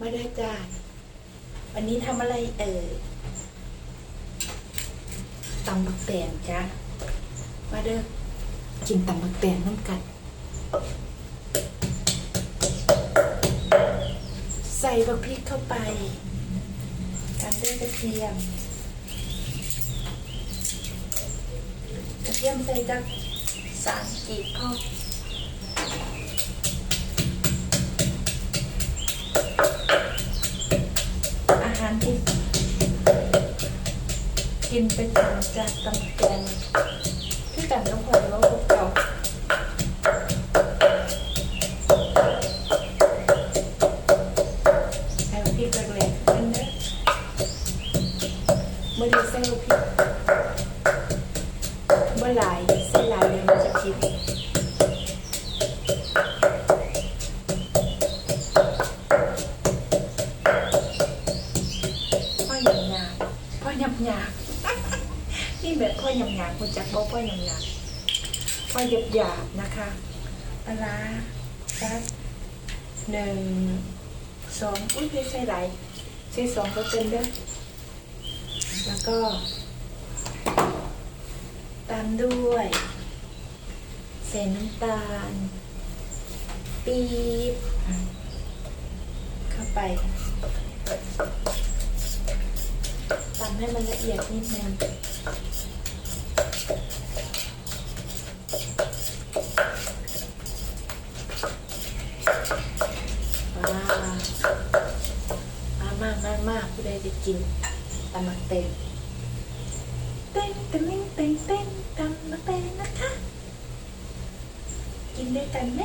มาได้จ้าวันนี้ทำอะไรเอ่ยตำบักแตงจ้ามาเด้อกินตำบักแตงน้ำกันใส่บักพริกเข้าไปตามด้วยกระเทียม กระเทียมใส่จักสามกีบพอ อาหารที่กินเป็นจานจากตำแกงที่แต่น้ำหอมแล้วพวกเก่าใส่พริกแรงๆขึ้นเด้อเมื่อดีใส่พริกเมื่อไหรเส้นลายเลยวมันจะผิดพ่อ ยำหยาบนี่แบบพ่อหยำหยาบคุณจักบอกพ่อหยำหยาบพ่อหยาบหยาบนะคะปลาร้าสักหนึ่งสองอุ้ยไม่ใช่ไรใช่สองก็เป็นเด้อแล้วก็ ตามด้วยใส่น้ำตาล ปี๊บเข้าไปตำ ให้มันละเอียดนิดนึงว้ามากมากมากผู้ใดจะกินตำมักเต็มเต้นเต้นเต้นเต้นเต้นตำมาเต้นนะคะ กินด้วยกันไหม